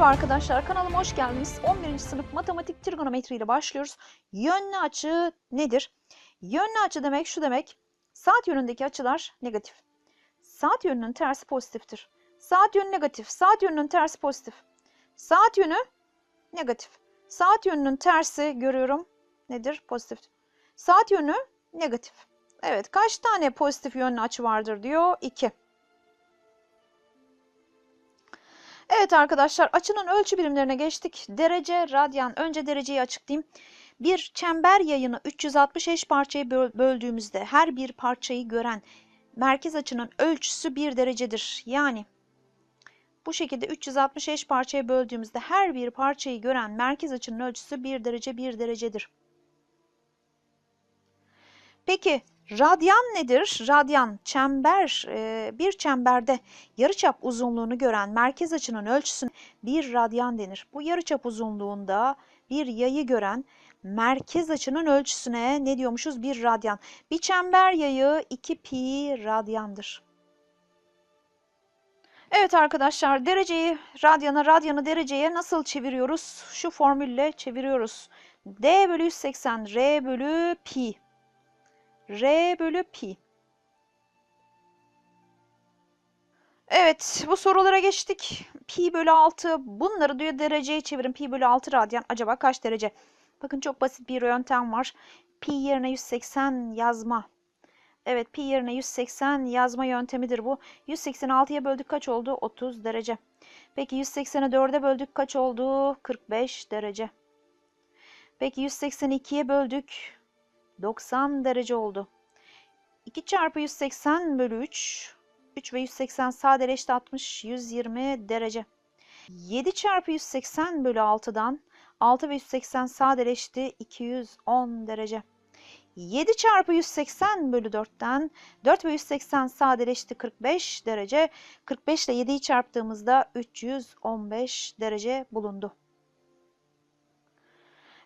Merhaba arkadaşlar, kanalıma hoş geldiniz. 11. sınıf matematik trigonometri ile başlıyoruz. Yönlü açı nedir? Yönlü açı demek şu demek. Saat yönündeki açılar negatif. Saat yönünün tersi pozitiftir. Saat yönü negatif, saat yönünün tersi pozitif. Saat yönü negatif. Saat yönünün tersi görüyorum nedir? Pozitif. Saat yönü negatif. Evet, kaç tane pozitif yönlü açı vardır diyor? 2. Evet arkadaşlar açının ölçü birimlerine geçtik. Derece, radyan. Önce dereceyi açıklayayım. Bir çember yayını 360 eş parçaya böldüğümüzde her bir parçayı gören merkez açının ölçüsü 1 derecedir. Yani bu şekilde 360 eş parçaya böldüğümüzde her bir parçayı gören merkez açının ölçüsü 1 derece 1 derecedir. Peki radyan nedir? Radyan çember bir çemberde yarıçap uzunluğunu gören merkez açının ölçüsüne bir radyan denir. Bu yarıçap uzunluğunda bir yayı gören merkez açının ölçüsüne ne diyormuşuz? Bir radyan. Bir çember yayı 2 pi radyandır. Evet arkadaşlar dereceyi radyana, radyanı dereceye nasıl çeviriyoruz? Şu formülle çeviriyoruz. D bölü 180 R bölü pi. R bölü pi. Evet bu sorulara geçtik. Pi bölü 6 bunları diyor dereceye çevirin. Pi bölü 6 radyan acaba kaç derece? Bakın çok basit bir yöntem var. Pi yerine 180 yazma. Evet pi yerine 180 yazma yöntemidir bu. 186'ya böldük kaç oldu? 30 derece. Peki 180'e 4'e böldük kaç oldu? 45 derece. Peki 182'ye böldük 90 derece oldu. 2 çarpı 180 bölü 3. 3 ve 180 sadeleşti 60, 120 derece. 7 çarpı 180 bölü 6'dan 6 ve 180 sadeleşti 210 derece. 7 çarpı 180 bölü 4'ten 4 ve 180 sadeleşti 45 derece. 45 ile 7'yi çarptığımızda 315 derece bulundu.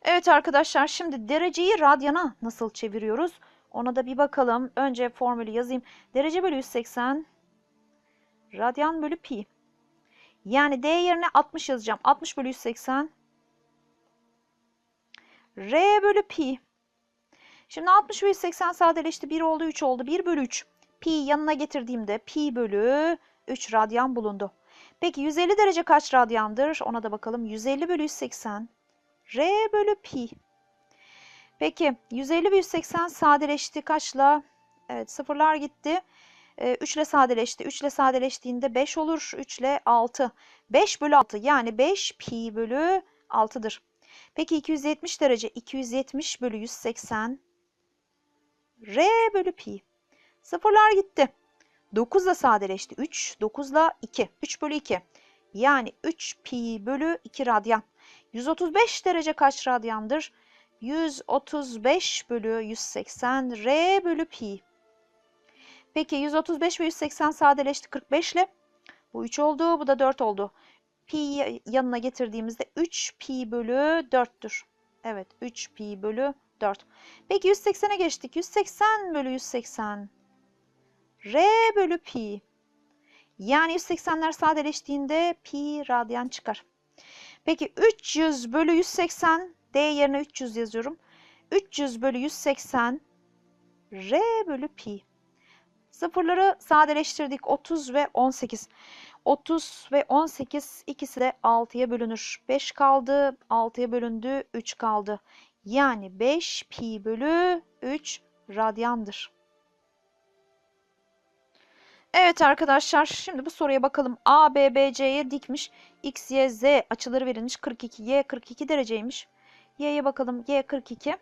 Evet arkadaşlar şimdi dereceyi radyana nasıl çeviriyoruz? Ona da bir bakalım. Önce formülü yazayım. Derece bölü 180 radyan bölü pi. Yani D yerine 60 yazacağım. 60 bölü 180 R bölü pi. Şimdi 60 bölü 180 sadeleşti. 1 oldu 3 oldu. 1 bölü 3. Pi yanına getirdiğimde pi bölü 3 radyan bulundu. Peki 150 derece kaç radyandır? Ona da bakalım. 150 bölü 180 R bölü pi. Peki 150 ve 180 sadeleşti kaçla? Evet sıfırlar gitti. E, 3 ile sadeleşti. 3 ile sadeleştiğinde 5 olur. 3 ile 6. 5 bölü 6 yani 5 pi bölü 6'dır. Peki 270 derece 270 bölü 180 R bölü pi. Sıfırlar gitti. 9 ile sadeleşti. 3, 9 ile 2. 3 bölü 2. Yani 3 pi bölü 2 radyan. 135 derece kaç radyandır? 135 bölü 180 R bölü pi. Peki 135 ve 180 sadeleşti 45 ile. Bu 3 oldu, bu da 4 oldu. Pi yanına getirdiğimizde 3 pi bölü 4'tür. Evet 3 pi bölü 4. Peki 180'e geçtik. 180 bölü 180. R bölü pi. Yani 180'ler sadeleştiğinde pi radyan çıkar. Peki 300 bölü 180 D yerine 300 yazıyorum. 300 bölü 180 R bölü pi. Sıfırları sadeleştirdik. 30 ve 18. 30 ve 18 ikisi de 6'ya bölünür. 5 kaldı. 6'ya bölündü. 3 kaldı. Yani 5 pi bölü 3 radyandır. Evet arkadaşlar şimdi bu soruya bakalım. A, B, B, C'ye dikmiş. X, Y, Z açıları verilmiş. 42, Y 42 dereceymiş. Y'ye bakalım. Y 42.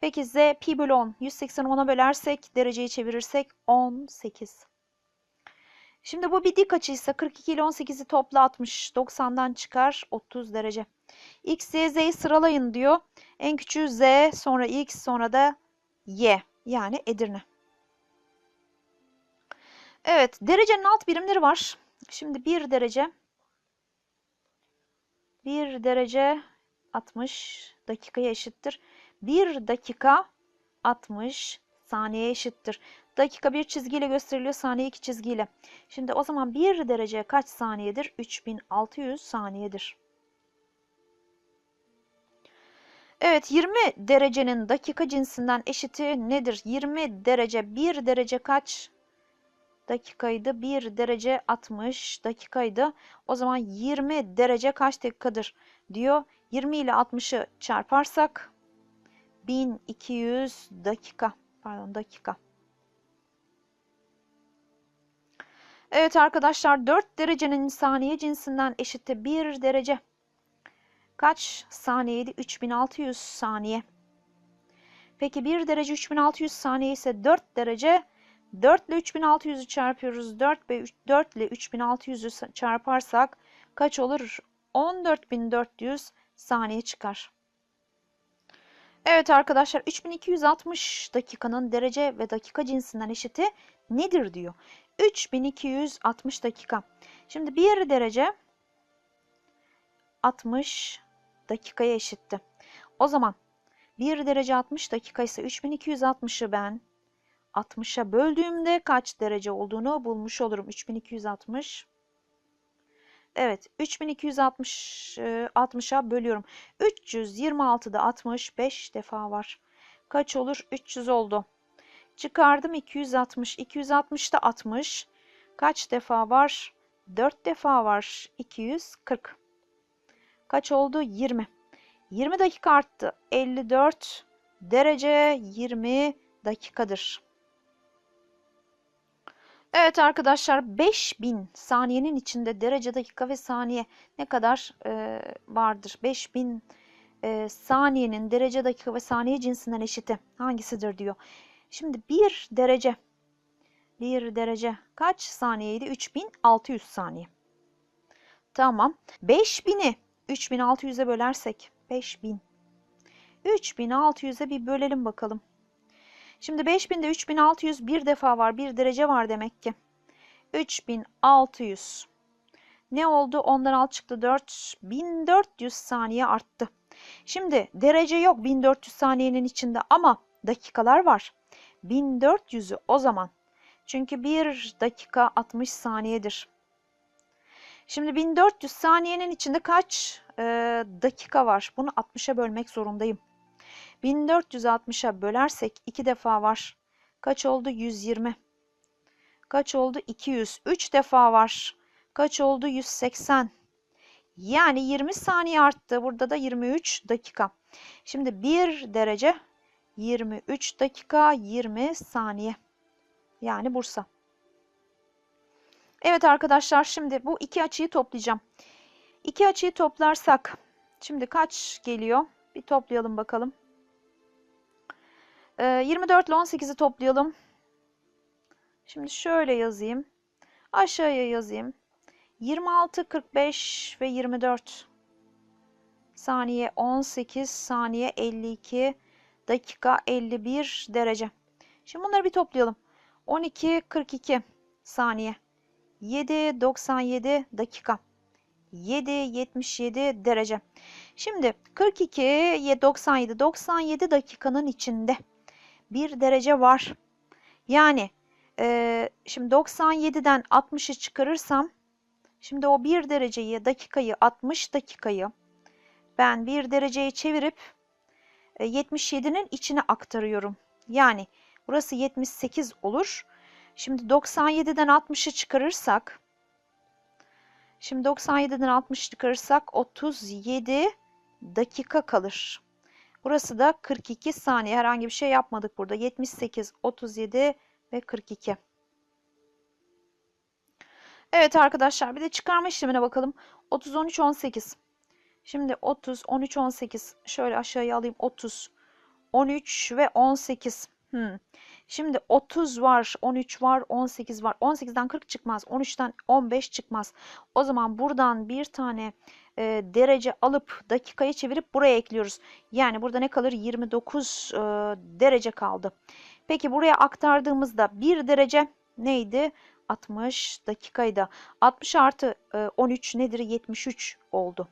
Peki Z pi bölü 10. 180'i 10'a bölersek dereceyi çevirirsek 18. Şimdi bu bir dik açıysa 42 ile 18'i topla 60. 90'dan çıkar 30 derece. X, Y, Z'yi sıralayın diyor. En küçüğü Z, sonra X, sonra da Y. Yani Edirne. Evet, derecenin alt birimleri var. Şimdi 1 derece 1 derece 60 dakikaya eşittir. 1 dakika 60 saniyeye eşittir. Dakika bir çizgiyle gösteriliyor, saniye iki çizgiyle. Şimdi o zaman 1 derece kaç saniyedir? 3600 saniyedir. Evet 20 derecenin dakika cinsinden eşiti nedir? 20 derece 1 derece kaç dakikaydı? 1 derece 60 dakikaydı. O zaman 20 derece kaç dakikadır diyor. 20 ile 60'ı çarparsak 1200 dakika. Pardon dakika. Evet arkadaşlar 4 derecenin saniye cinsinden eşittir 1 derece. Kaç saniyeydi? 3600 saniye. Peki 1 derece 3600 saniye ise 4 derece 4 ile 3600'ü çarpıyoruz. 4 ve 3, 4 ile 3600'ü çarparsak kaç olur? 14400 saniye çıkar. Evet arkadaşlar 3260 dakikanın derece ve dakika cinsinden eşiti nedir diyor. 3260 dakika. Şimdi 1 derece 60 dakikaya eşitti. O zaman 1 derece 60 dakika ise 3260'ı ben 60'a böldüğümde kaç derece olduğunu bulmuş olurum. 3260 Evet 3260 60'a bölüyorum. 326'da 65 defa var. Kaç olur? 300 oldu. Çıkardım 260. 260'da 60. Kaç defa var? 4 defa var. 240. Kaç oldu? 20. 20 dakika arttı. 54 derece 20 dakikadır. Evet arkadaşlar 5000 saniyenin içinde derece, dakika ve saniye ne kadar e, vardır? 5000 e, saniyenin derece, dakika ve saniye cinsinden eşiti hangisidir diyor. Şimdi 1 derece 1 derece kaç saniyeydi? 3600 saniye. Tamam. 5000'i 3600'e bölersek 5000 3600'e bir bölelim bakalım. Şimdi 5000'de 3600 bir defa var. Bir derece var demek ki. 3600. Ne oldu? Ondan alt çıktı 4. 1400 saniye arttı. Şimdi derece yok 1400 saniyenin içinde ama dakikalar var. 1400'ü o zaman. Çünkü 1 dakika 60 saniyedir. Şimdi 1400 saniyenin içinde kaç e, dakika var? Bunu 60'a bölmek zorundayım. 1460'a bölersek 2 defa var. Kaç oldu? 120. Kaç oldu? 200. 3 defa var. Kaç oldu? 180. Yani 20 saniye arttı. Burada da 23 dakika. Şimdi 1 derece 23 dakika 20 saniye. Yani Bursa. Evet arkadaşlar şimdi bu iki açıyı toplayacağım. İki açıyı toplarsak şimdi kaç geliyor? Bir toplayalım bakalım. 24 ile 18'i toplayalım. Şimdi şöyle yazayım. Aşağıya yazayım. 26, 45 ve 24 saniye 18 saniye 52 dakika 51 derece. Şimdi bunları bir toplayalım. 12, 42 saniye 7, 97 dakika 7, 77 derece. Şimdi 42, 97, 97 dakikanın içinde bir derece var. Yani e, şimdi 97'den 60'ı çıkarırsam şimdi o bir dereceyi dakikayı 60 dakikayı ben bir dereceye çevirip e, 77'nin içine aktarıyorum. Yani burası 78 olur. Şimdi 97'den 60'ı çıkarırsak şimdi 97'den 60 çıkarırsak 37 dakika kalır. Burası da 42 saniye. Herhangi bir şey yapmadık burada. 78, 37 ve 42. Evet arkadaşlar bir de çıkarma işlemine bakalım. 30, 13, 18. Şimdi 30, 13, 18. Şöyle aşağıya alayım. 30, 13 ve 18. Hmm. Şimdi 30 var, 13 var, 18 var. 18'den 40 çıkmaz. 13'ten 15 çıkmaz. O zaman buradan bir tane e, derece alıp dakikayı çevirip buraya ekliyoruz. Yani burada ne kalır? 29 e, derece kaldı. Peki buraya aktardığımızda 1 derece neydi? 60 dakikaydı. 60 artı e, 13 nedir? 73 oldu.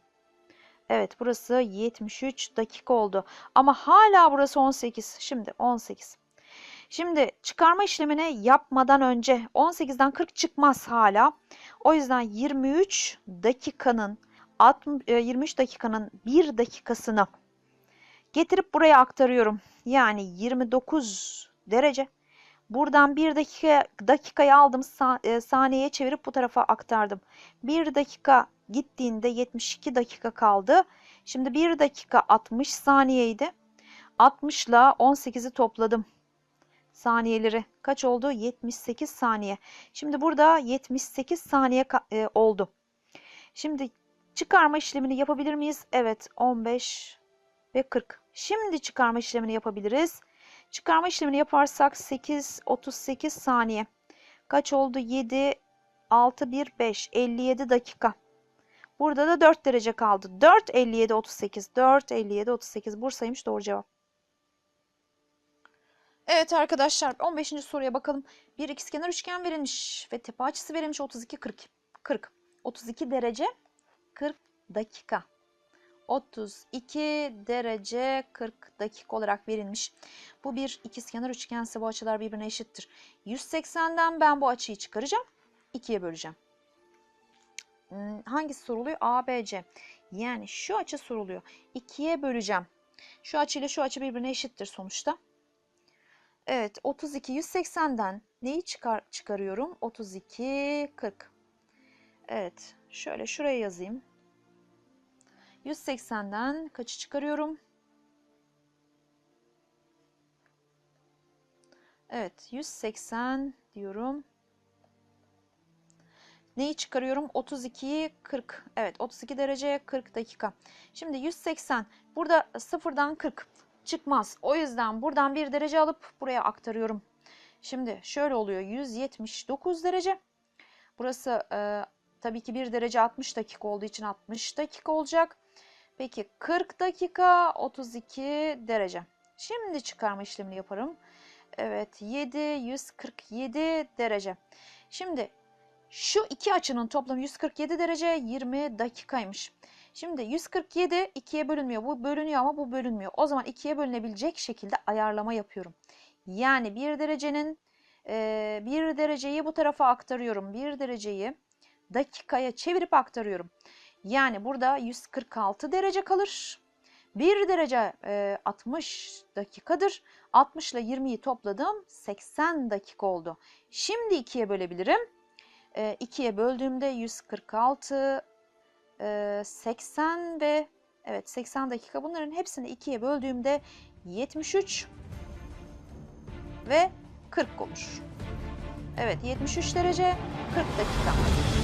Evet burası 73 dakika oldu. Ama hala burası 18. Şimdi 18. Şimdi çıkarma işlemini yapmadan önce 18'den 40 çıkmaz hala. O yüzden 23 dakikanın 60, e, 23 dakikanın 1 dakikasını getirip buraya aktarıyorum. Yani 29 derece. Buradan 1 dakika dakikayı aldım e, saniyeye çevirip bu tarafa aktardım. 1 dakika gittiğinde 72 dakika kaldı. Şimdi 1 dakika 60 saniyeydi. 60 ile 18'i topladım. Saniyeleri kaç oldu? 78 saniye. Şimdi burada 78 saniye e, oldu. Şimdi çıkarma işlemini yapabilir miyiz? Evet 15 ve 40. Şimdi çıkarma işlemini yapabiliriz. Çıkarma işlemini yaparsak 8 38 saniye. Kaç oldu? 7 6 1 5 57 dakika. Burada da 4 derece kaldı. 4 57 38. 4 57 38. Bursa'ymış doğru cevap. Evet arkadaşlar 15. soruya bakalım. Bir ikizkenar üçgen verilmiş ve tepe açısı verilmiş 32 40. 40. 32 derece 40 dakika. 32 derece 40 dakika olarak verilmiş. Bu bir ikizkenar üçgense bu açılar birbirine eşittir. 180'den ben bu açıyı çıkaracağım. 2'ye böleceğim. Hmm, Hangisi soruluyor? ABC. Yani şu açı soruluyor. 2'ye böleceğim. Şu açı ile şu açı birbirine eşittir sonuçta. Evet 32 180'den neyi çıkar çıkarıyorum? 32 40. Evet şöyle şuraya yazayım. 180'den kaçı çıkarıyorum? Evet 180 diyorum. Neyi çıkarıyorum? 32'yi 40. Evet 32 derece 40 dakika. Şimdi 180 burada sıfırdan 40 çıkmaz. O yüzden buradan bir derece alıp buraya aktarıyorum. Şimdi şöyle oluyor 179 derece. Burası tabii ki bir derece 60 dakika olduğu için 60 dakika olacak. Peki 40 dakika 32 derece. Şimdi çıkarma işlemini yaparım. Evet 7 147 derece. Şimdi şu iki açının toplamı 147 derece 20 dakikaymış. Şimdi 147 2'ye bölünmüyor. Bu bölünüyor ama bu bölünmüyor. O zaman 2'ye bölünebilecek şekilde ayarlama yapıyorum. Yani 1 derecenin e, 1 dereceyi bu tarafa aktarıyorum. 1 dereceyi dakikaya çevirip aktarıyorum. Yani burada 146 derece kalır. 1 derece e, 60 dakikadır. 60 ile 20'yi topladım 80 dakika oldu. Şimdi 2'ye bölebilirim. E, 2'ye böldüğümde 146, e, 80 ve evet 80 dakika. Bunların hepsini 2'ye böldüğümde 73 ve 40 olur. Evet 73 derece 40 dakika.